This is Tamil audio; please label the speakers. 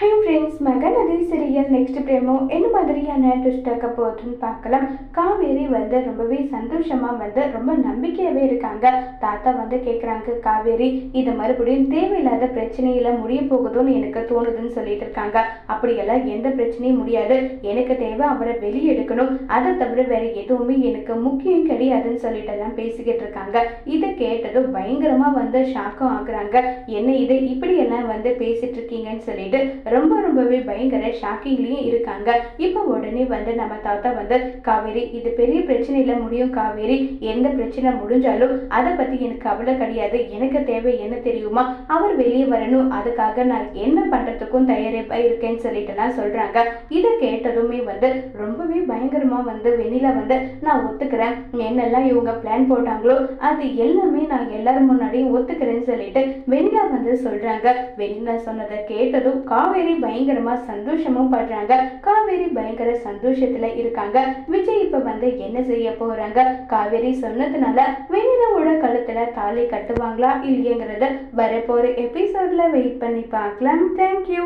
Speaker 1: Hi friends Mahanadi serial next promo என்ன மாதிரியான ட்விஸ்ட் ஆக்க போகுதுன்னு பார்க்கலாம். காவேரி வந்து ரொம்பவே சந்தோஷமாக வந்து ரொம்ப நம்பிக்கையாகவே இருக்காங்க. தாத்தா வந்து கேட்குறாங்க காவேரி இது மறுபடியும் தேவையில்லாத பிரச்சனையில் முடிய போகுதுன்னு எனக்கு தோணுதுன்னு சொல்லிட்டு இருக்காங்க. அப்படியெல்லாம் எந்த பிரச்சனையும் முடியாது. எனக்கு தேவை அவரை வெளியே எடுக்கணும் அதை தவிர வேறு எதுவுமே எனக்கு முக்கியம் கிடையாதுன்னு சொல்லிட்டு எல்லாம் பேசிக்கிட்டு இருக்காங்க. இதை கேட்டதும் பயங்கரமாக வந்து ஷாக்கும் ஆகுறாங்க. என்ன இது? இப்படியெல்லாம் வந்து பேசிட்டு இருக்கீங்கன்னு சொல்லிட்டு ரொம்ப ரொம்பவே பயங்கர ஷாக்கிங்லேயும் இருக்காங்க. இப்போ உடனே வந்து நம்ம தாத்தா வந்து காவேரி இது பெரிய பிரச்சனையில் முடியும் காவேரி. எந்த பிரச்சனை முடிஞ்சாலும் அதை பத்தி எனக்கு கவலை கிடையாது. எனக்கு தேவை என்ன தெரியுமா? அவர் வெளியே வரணும். அதுக்காக நான் என்ன பண்றதுக்கும் தயாரிப்பா இருக்கேன்னு சொல்லிட்டு சொல்கிறாங்க சொல்றாங்க. இதை கேட்டதுமே வந்து ரொம்பவே பயங்கரமா வந்து வெளியில் வந்து நான் ஒத்துக்கிறேன். என்னெல்லாம் இவங்க பிளான் போட்டாங்களோ அது எல்லாமே நான் எல்லாரும் முன்னாடியும் ஒத்துக்கிறேன்னு சொல்லிட்டு வெண்ணிலா வந்து சொல்றாங்க. வெண்ணிலா சொன்னதை கேட்டதும் காவேரி காவேரி பயங்கரமா சந்தோஷமும் படுறாங்க. காவேரி பயங்கர சந்தோஷத்துல இருக்காங்க. விஜய் இப்ப வந்து என்ன செய்ய போறாங்க? காவேரி சொன்னதுனால வெண்ணிலாவோட கழுத்துல தாலி கட்டுவாங்களா இல்லையங்கிறத வரப்போற எபிசோட்ல வெயிட் பண்ணி பார்க்கலாம். தேங்க்யூ